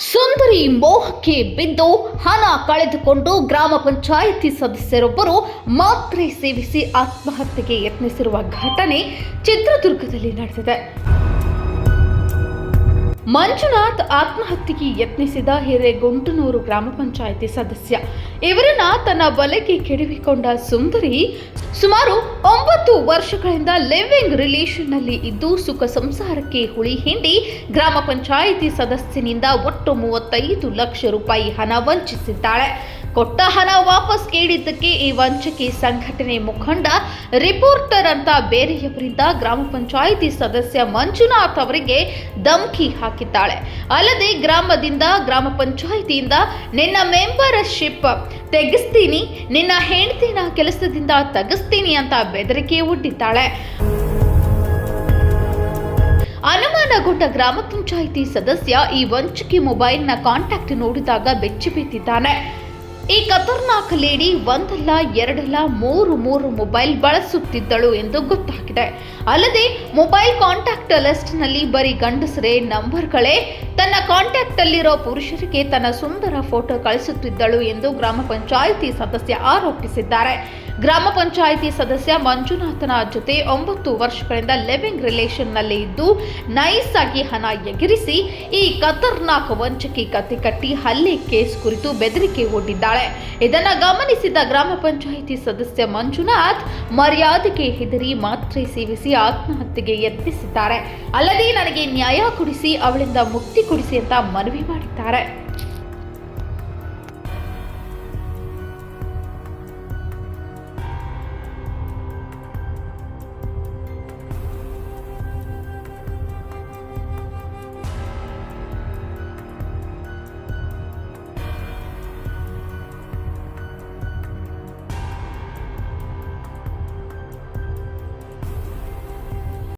ಸುಂದರಿ ಮೋಹಕ್ಕೆ ಬಿದ್ದು ಹಣ ಕಳೆದುಕೊಂಡು ಗ್ರಾಮ ಪಂಚಾಯಿತಿ ಸದಸ್ಯರೊಬ್ಬರು ಮಾತ್ರೆ ಸೇವಿಸಿ ಆತ್ಮಹತ್ಯೆಗೆ ಯತ್ನಿಸಿರುವ ಘಟನೆ ಚಿತ್ರದುರ್ಗದಲ್ಲಿ ನಡೆದಿದೆ. ಮಂಜುನಾಥ್ ಆತ್ಮಹತ್ಯೆಗೆ ಯತ್ನಿಸಿದ ಹಿರೇಗುಂಟನೂರು ಗ್ರಾಮ ಪಂಚಾಯಿತಿ ಸದಸ್ಯ ಇವರನ್ನ ತನ್ನ ಬಲೆಗೆ ಕೆಡವಿಕೊಂಡ ಸುಂದರಿ ಸುಮಾರು ಒಂಬತ್ತು ವರ್ಷಗಳಿಂದ ಲಿವಿಂಗ್ ರಿಲೇಷನ್ನಲ್ಲಿ ಇದ್ದು ಸುಖ ಸಂಸಾರಕ್ಕೆ ಹುಳಿ ಹಿಂಡಿ ಗ್ರಾಮ ಪಂಚಾಯಿತಿ ಸದಸ್ಯನಿಂದ ಒಟ್ಟು ಮೂವತ್ತೈದು ಲಕ್ಷ ರೂಪಾಯಿ ಹಣ ವಂಚಿಸಿದ್ದಾಳೆ. ಕೊಟ್ಟ ಹಣ ವಾಪಸ್ ಕೇಳಿದ್ದಕ್ಕೆ ಈ ವಂಚಕೆ ಸಂಘಟನೆ ಮುಖಂಡ ರಿಪೋರ್ಟರ್ ಅಂತ ಬೇರೆಯವರಿಂದ ಗ್ರಾಮ ಪಂಚಾಯಿತಿ ಸದಸ್ಯ ಮಂಜುನಾಥ್ ಅವರಿಗೆ ಧಮಕಿ ಹಾಕಿದ್ದಾಳೆ. ಅಲ್ಲದೆ ಗ್ರಾಮದಿಂದ, ಗ್ರಾಮ ಪಂಚಾಯಿತಿಯಿಂದ ನಿನ್ನ ಮೆಂಬರ್ಶಿಪ್ ತೆಗೆಸ್ತೀನಿ, ನಿನ್ನ ಹೆಂಡತಿನ ಕೆಲಸದಿಂದ ತೆಗೆಸ್ತೀನಿ ಅಂತ ಬೆದರಿಕೆ ಒಡ್ಡಿದ್ದಾಳೆ ಅನುಮಾನಗೊಂಡ ಗ್ರಾಮ ಪಂಚಾಯಿತಿ ಸದಸ್ಯ ಈ ವಂಚಿಕೆ ಮೊಬೈಲ್ನ ಕಾಂಟ್ಯಾಕ್ಟ್ ನೋಡಿದಾಗ ಬೆಚ್ಚಿ ಬಿದ್ದಿದ್ದಾನೆ. ಈ ಖತರ್ನಾಕ್ ಲೇಡಿ ಒಂದಲ್ಲ, ಎರಡಲ್ಲ ಮೂರು ಮೂರು ಮೊಬೈಲ್ ಬಳಸುತ್ತಿದ್ದಳು ಎಂದು ಗೊತ್ತಾಗಿದೆ. ಅಲ್ಲದೆ, ಮೊಬೈಲ್ ಕಾಂಟ್ಯಾಕ್ಟ್ ಲಿಸ್ಟ್ನಲ್ಲಿ ಬರೀ ಗಂಡಸರೇ ನಂಬರ್ಗಳೇ. ತನ್ನ ಕಾಂಟ್ಯಾಕ್ಟ್ ಅಲ್ಲಿರೋ ಪುರುಷರಿಗೆ ತನ್ನ ಸುಂದರ ಫೋಟೋ ಕಳಿಸುತ್ತಿದ್ದಳು ಎಂದು ಗ್ರಾಮ ಪಂಚಾಯಿತಿ ಸದಸ್ಯ ಆರೋಪಿಸಿದ್ದಾರೆ. ಗ್ರಾಮ ಪಂಚಾಯಿತಿ ಸದಸ್ಯ ಮಂಜುನಾಥನ ಜೊತೆ ಒಂಬತ್ತು ವರ್ಷಗಳಿಂದ ಲಿವಿಂಗ್ ರಿಲೇಷನ್ನಲ್ಲಿ ಇದ್ದು ನೈಸ್ ಆಗಿ ಹಣ ಎಗರಿಸಿ ಈ ಖತರ್ನಾಕ್ ವಂಚಕಿ ಕತೆ ಕಟ್ಟಿ ಹಲ್ಲೆ ಕೇಸ್ ಕುರಿತು ಬೆದರಿಕೆ ಒಡ್ಡಿದ್ದಾಳೆ ಇದನ್ನ ಗಮನಿಸಿದ ಗ್ರಾಮ ಪಂಚಾಯಿತಿ ಸದಸ್ಯ ಮಂಜುನಾಥ್ ಮರ್ಯಾದೆಗೆ ಹೆದರಿ ಮಾತ್ರೆ ಸೇವಿಸಿ ಆತ್ಮಹತ್ಯೆಗೆ ಯತ್ನಿಸಿದ್ದಾರೆ. ಅಲ್ಲದೆ ನನಗೆ ನ್ಯಾಯ ಕೊಡಿಸಿ, ಅವಳಿಂದ ಮುಕ್ತಿ ಕೊಡಿಸಿ ಅಂತ ಮನವಿ ಮಾಡಿದ್ದಾರೆ.